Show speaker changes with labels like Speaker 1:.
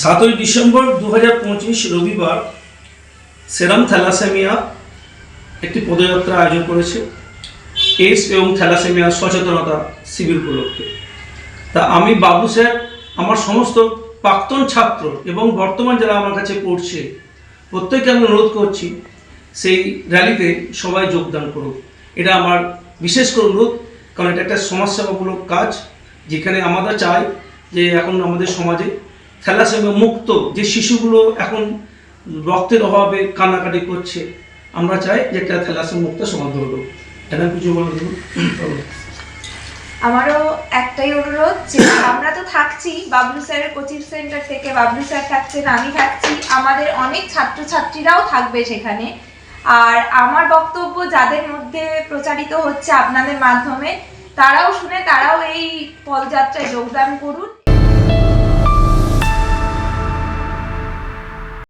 Speaker 1: সাতই ডিসেম্বর দু হাজার পঁচিশ রবিবার সেরাম থ্যালাসেমিয়া একটি পদযাত্রা আয়োজন করেছে। এইডস এবং থ্যালাসেমিয়া সচেতনতা শিবির উপলক্ষে। তা আমি বাবু স্যার, আমার সমস্ত প্রাক্তন ছাত্র এবং বর্তমান যারা আমার কাছে পড়ছে, প্রত্যেককে আমি অনুরোধ করছি, সেই র্যালিতে সবাই যোগদান করুক। এটা আমার বিশেষ করে অনুরোধ, কারণ এটা একটা সমাজসেবামূলক কাজ, যেখানে আমরা চাই যে এখন আমাদের সমাজে থ্যালাসেমিয়া মুক্ত যে শিশুগুলো এখন রক্তের অভাবে কান্নাকাটি করছে, আমরা চাই যে একটা থ্যালাসেমিয়া মুক্ত সমাজ হলো এটা কিছু বলে দেবো
Speaker 2: আমারও একটাই অনুরোধ যে আমরা তো থাকছি, বাবলু স্যারের কোচিং সেন্টার থেকে, বাবলু স্যার থাকছেন, আমি থাকছি, আমাদের অনেক ছাত্রছাত্রীরাও থাকবে সেখানে। আর আমার বক্তব্য যাদের মধ্যে প্রচারিত হচ্ছে আপনাদের মাধ্যমে, তারাও শুনে তারাও এই পদযাত্রায় যোগদান করুন।